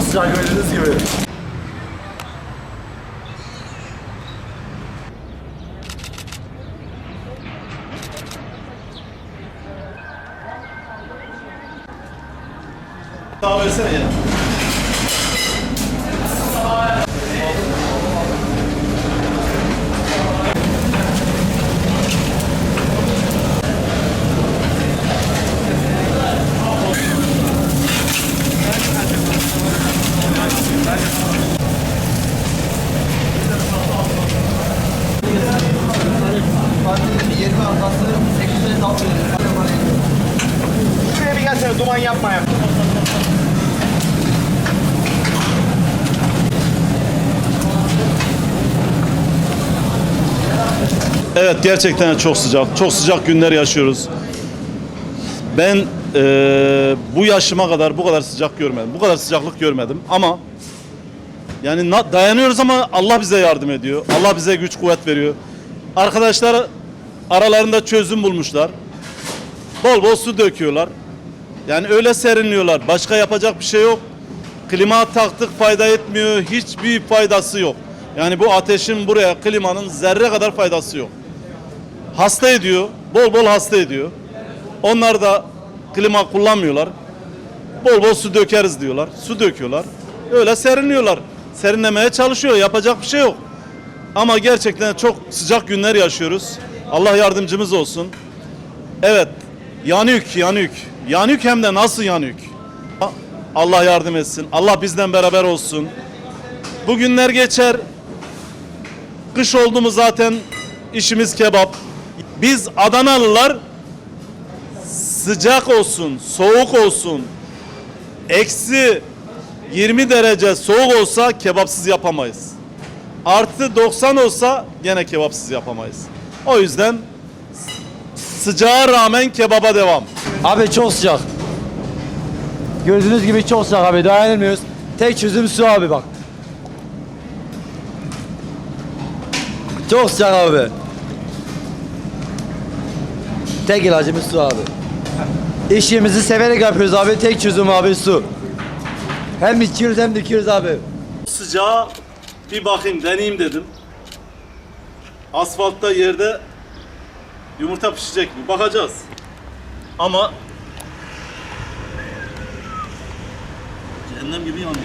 sıcak gördüğünüz gibi. Daha versene ya. Şuraya bir gelsene duman yapma ya. Evet gerçekten çok sıcak. Çok sıcak günler yaşıyoruz. Ben eee, bu yaşıma kadar bu kadar sıcak görmedim. Bu kadar sıcaklık görmedim ama yani dayanıyoruz ama Allah bize yardım ediyor. Allah bize güç kuvvet veriyor. Arkadaşlar aralarında çözüm bulmuşlar. Bol bol su döküyorlar. Yani öyle serinliyorlar. Başka yapacak bir şey yok. Klima taktık fayda etmiyor. Hiçbir faydası yok. Yani bu ateşin buraya klimanın zerre kadar faydası yok. Hasta ediyor. Bol bol hasta ediyor. Onlar da klima kullanmıyorlar. Bol bol su dökeriz diyorlar. Su döküyorlar. Öyle serinliyorlar. Serinlemeye çalışıyor. Yapacak bir şey yok. Ama gerçekten çok sıcak günler yaşıyoruz. Allah yardımcımız olsun. Evet. Yanük, yanük. Yanük hem de nasıl yanük? Allah yardım etsin. Allah bizden beraber olsun. Bu günler geçer. Kış oldu mu zaten işimiz kebap. Biz Adanalılar sıcak olsun, soğuk olsun, eksi 20 derece soğuk olsa kebapsız yapamayız. Artı 90 olsa gene kebapsız yapamayız. O yüzden sıcağa rağmen kebaba devam. Abi çok sıcak. Gördüğünüz gibi çok sıcak abi dayanamıyoruz. Tek çözüm su abi bak. Çok sıcak abi. Tek ilacımız su abi. İşimizi severek yapıyoruz abi. Tek çözüm abi su. Hem içiyoruz hem dikiyoruz abi. Sıcağa bir bakayım, deneyeyim dedim. Asfaltta yerde yumurta pişecek mi? Bakacağız. Ama cehennem gibi yanıyor.